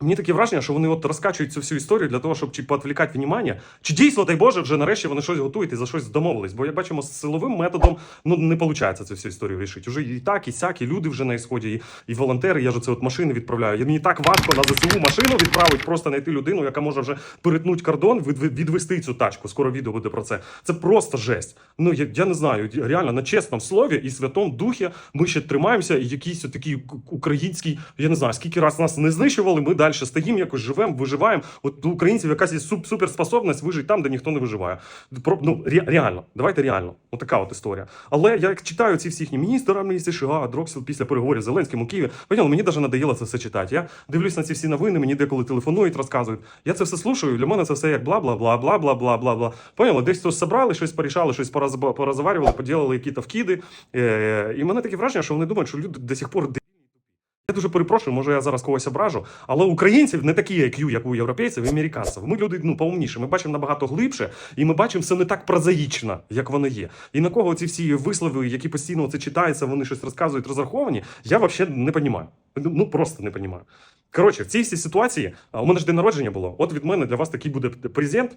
Мені таке враження, що вони от розкачують цю всю історію для того, щоб чи поотвлікати внимання, чи дійсно, дай Боже, вже нарешті вони щось готують і за щось домовились. Бо як бачимо, з силовим методом ну не виходить цю всю історію вирішити. Уже і так, і сяк, і люди вже на ісході, і, і волонтери. Я ж це от машини відправляю. І Мені так важко на ЗСУ машину відправити, просто знайти людину, яка може вже перетнути кордон, від, від- відвести цю тачку. Скоро відео буде про це. Це просто жесть. Ну я, я не знаю. Реально на чесному слові і святому духі ми ще тримаємося. І якийсь такий український, я не знаю, скільки раз нас не знищували. Ми далі далі стоїмо, якось живемо, виживаємо. От ну, у українців якась є суперспособність вижити там, де ніхто не виживає. Про, ну, ре, реально, давайте реально. Отака от історія. Але я читаю ці всі їхні міністри, міністр США, Дроксіл після переговорів з Зеленським у Києві. Понятно, мені навіть надоїло це все читати. Я дивлюсь на ці всі новини, мені деколи телефонують, розказують. Я це все слушаю. Для мене це все як бла, бла, бла, бла, бла, бла, бла, бла. Поняли, десь то собрали, щось порішали, щось пораз... порозаварювали, поділили якісь вкиди. Е, і мене таке враження, що вони думають, що люди до сих пор я дуже перепрошую, може я зараз когось ображу, але українців не такі IQ, як у європейців і американців. Ми люди ну повніші. Ми бачимо набагато глибше, і ми бачимо все не так прозаїчно, як воно є. І на кого ці всі вислови, які постійно це читаються, вони щось розказують, розраховані. Я взагалі не розумію. Ну просто не розумію. Коротше, в цій ситуації у мене ж день народження було. От від мене для вас такий буде презент.